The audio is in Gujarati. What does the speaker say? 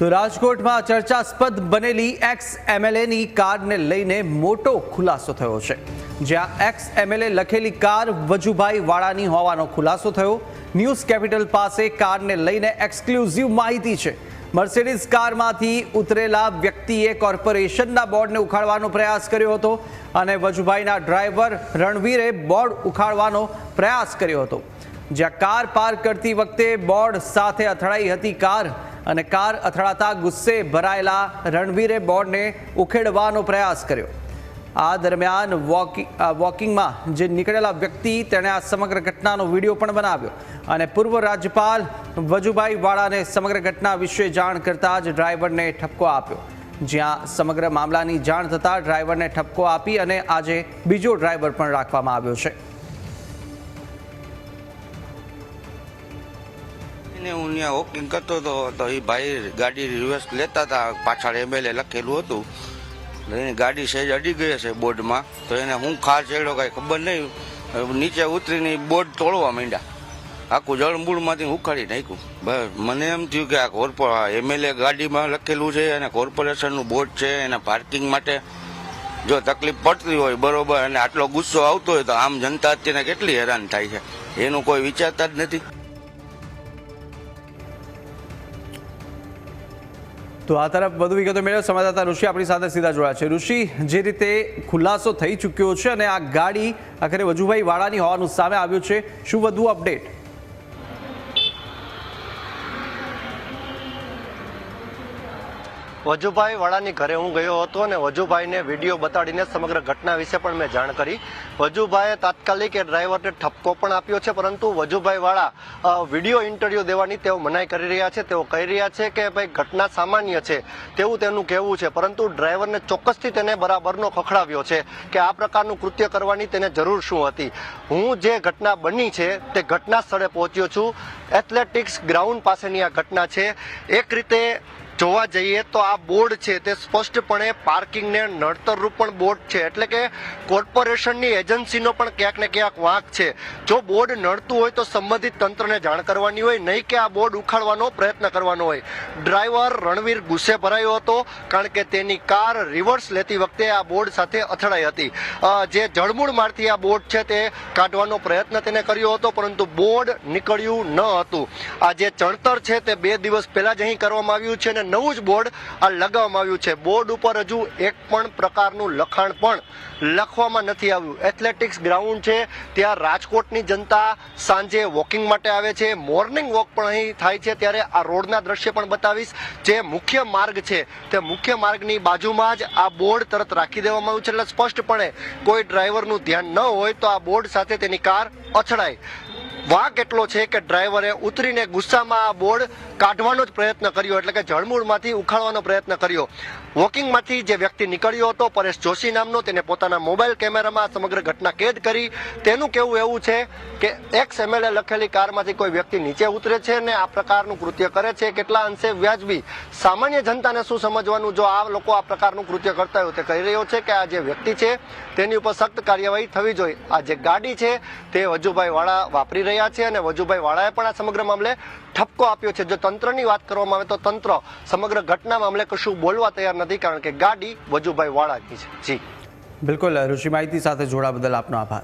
તો રાજકોટમાં ચર્ચાસ્પદ બનેલી એક્સ એમએલએની કારને લઈને મોટો ખુલાસો થયો છે. જ્યાં એક્સ એમએલએ લખેલી કાર વજુભાઈ વાળાની હોવાનો ખુલાસો થયો. ન્યૂઝ કેપિટલ પાસે કારને લઈને એક્સક્લુઝિવ માહિતી છે. મર્સિડીઝ કારમાંથી ઉતરેલા વ્યક્તિએ કોર્પોરેશનના બોર્ડને ઉખાડવાનો પ્રયાસ કર્યો હતો અને વજુભાઈના ડ્રાઈવર રણવીરે બોર્ડ ઉખાડવાનો પ્રયાસ કર્યો હતો. જ્યાં કાર પાર્ક કરતી વખતે બોર્ડ સાથે અથડાઈ હતી કાર અને કાર અથડાતા ગુસ્સે ભરાયેલા રણવીરે બોર્ડને ઉખેડવાનો પ્રયાસ કર્યો. આ દરમિયાન વોકિંગ વોકિંગમાં જે નીકળેલા વ્યક્તિ તેણે આ સમગ્ર ઘટનાનો વીડિયો પણ બનાવ્યો અને પૂર્વ રાજ્યપાલ વજુભાઈ વાળાને સમગ્ર ઘટના વિશે જાણ કરતા જ ડ્રાઈવરને ઠપકો આપ્યો. જ્યાં સમગ્ર મામલાની જાણ થતાં ડ્રાઈવરને ઠપકો આપી અને આજે બીજો ડ્રાઈવર પણ રાખવામાં આવ્યો છે. હું ત્યાં વોકિંગ કરતો હતો, તો એ ભાઈ ગાડી રિવર્સ લેતા હતા. પાછળ એમએલએ લખેલું હતું. એની ગાડી સહેજ અડી ગઈ છે બોર્ડમાં. તો એને હું ખાર ચડ્યો કાંઈ ખબર નહીં. નીચે ઉતરીને બોર્ડ તોડવા માંડ્યા. આખું જળમૂળમાંથી ઉખાડી નાખ્યું. બસ, મને એમ થયું કે આ કોર્પો એમએલએ ગાડીમાં લખેલું છે અને કોર્પોરેશનનું બોર્ડ છે એના પાર્કિંગ માટે. જો તકલીફ પડતી હોય બરોબર અને આટલો ગુસ્સો આવતો હોય તો આમ જનતા અત્યારે કેટલી હેરાન થાય છે. એનું કોઈ વિચારતા જ નથી. તો આ તરફ વધુ વિગતો મેળવે સંવાદદાતા ઋષિ આપણી સાથે સીધા જોડાયા છે. ઋષિ, જે રીતે ખુલાસો થઈ ચૂક્યો છે અને આ ગાડી આખરે વજુભાઈ વાળાની હોવાનું સામે આવ્યું છે, શું વધુ અપડેટ વજુભાઈ વાળાની ઘરે હું ગયો હતો અને વજુભાઈને વીડિયો બતાડીને સમગ્ર ઘટના વિશે પણ મેં જાણ કરી. વજુભાઈએ તાત્કાલિક એ ડ્રાઈવરને ઠપકો પણ આપ્યો છે, પરંતુ વજુભાઈ વાળા વીડિયો ઇન્ટરવ્યુ દેવાની તેઓ મનાઈ કરી રહ્યા છે. તેઓ કહી રહ્યા છે કે ભાઈ, ઘટના સામાન્ય છે, તેવું તેનું કહેવું છે, પરંતુ ડ્રાઈવરને ચોક્કસથી તેને બરાબરનો ખખડાવ્યો છે કે આ પ્રકારનું કૃત્ય કરવાની તેને જરૂર શું હતી. હું જે ઘટના બની છે, તે ઘટના સ્થળે પહોંચ્યો છું. એથ્લેટિક્સ ગ્રાઉન્ડ પાસેની આ ઘટના છે. એક રીતે જોવા જઈએ તો આ બોર્ડ છે તે સ્પષ્ટપણે પાર્કિંગને નડતરરૂપ પણ બોર્ડ છે. એટલે કે કોર્પોરેશનની એજન્સીનો પણ ક્યાંક ને ક્યાંક વાંક છે. જો બોર્ડ નડતું હોય તો સંબંધિત તંત્રને જાણ કરવાની હોય, નહીં કે આ બોર્ડ ઉખાડવાનો પ્રયત્ન કરવાનો હોય. ડ્રાઈવર રણવીર ગુસ્સે ભરાયો હતો, કારણ કે તેની કાર રિવર્સ લેતી વખતે આ બોર્ડ સાથે અથડાઈ હતી. જે જળમૂળ મારથી આ બોર્ડ છે તે કાઢવાનો પ્રયત્ન તેને કર્યો હતો, પરંતુ બોર્ડ નીકળ્યું ન હતું. આ જે ચણતર છે તે બે દિવસ પહેલાં જ અહીં કરવામાં આવ્યું છે અને નવું જ બોર્ડ આ લગાવવામાં આવ્યું છે. બોર્ડ ઉપર હજુ એક પણ પ્રકારનું લખાણ પણ લખવામાં નથી આવ્યું. એથ્લેટિક્સ ગ્રાઉન્ડ છે. ત્યાં રાજકોટની જનતા સાંજે વોકિંગ માટે આવે છે. મોર્નિંગ વોક પણ અહીં થાય છે. ત્યારે આ રોડના દ્રશ્ય પણ બતાવીશ. જે મુખ્ય માર્ગ છે, તે મુખ્ય માર્ગની બાજુમાં જ આ બોર્ડ તરત રાખી દેવામાં આવ્યું છે. એટલે સ્પષ્ટપણે કોઈ ડ્રાઈવરનું ધ્યાન ન હોય તો આ બોર્ડ સાથે તેની કાર અથડાય વાંક એટલો છે કે ડ્રાઈવરે ઉતરીને ગુસ્સામાં આ બોર્ડ કાઢવાનો જ પ્રયત્ન કર્યો, એટલે કે જળમૂળમાંથી ઉખાડવાનો પ્રયત્ન કર્યો. વોકિંગમાંથી જે વ્યક્તિ નીકળ્યો હતો, પરેશ જોશી નામનો, તેને પોતાના મોબાઈલ કેમેરામાં સમગ્ર ઘટના કેદ કરી. તેનું કહેવું એવું છે કે એક્સ એમએલએ લખેલી કારમાંથી કોઈ વ્યક્તિ નીચે ઉતરે છે ને આ પ્રકારનું કૃત્ય કરે છે? કેટલા અંશે વ્યાજબી? સામાન્ય જનતાને શું સમજવાનું? જો આ લોકો આ પ્રકારનું કૃત્ય કરતા હોય તે કહી રહ્યો છે કે આ જે વ્યક્તિ છે, તેની ઉપર સખ્ત કાર્યવાહી થવી જોઈએ. આ જે ગાડી છે, તે વજુભાઈ વાળા વાપરી રહ્યા છે અને વજુભાઈ વાળાએ પણ આ સમગ્ર મામલે ઠપકો આપ્યો છે. જો તંત્રની વાત કરવામાં આવે તો તંત્ર સમગ્ર ઘટના મામલે કશું બોલવા તૈયાર નથી કારણ કે ગાડી વજુભાઈ વાળાની છે. જી. બિલકુલ, ઋષિ માહિતી સાથે જોડા બદલ આપનો આભાર.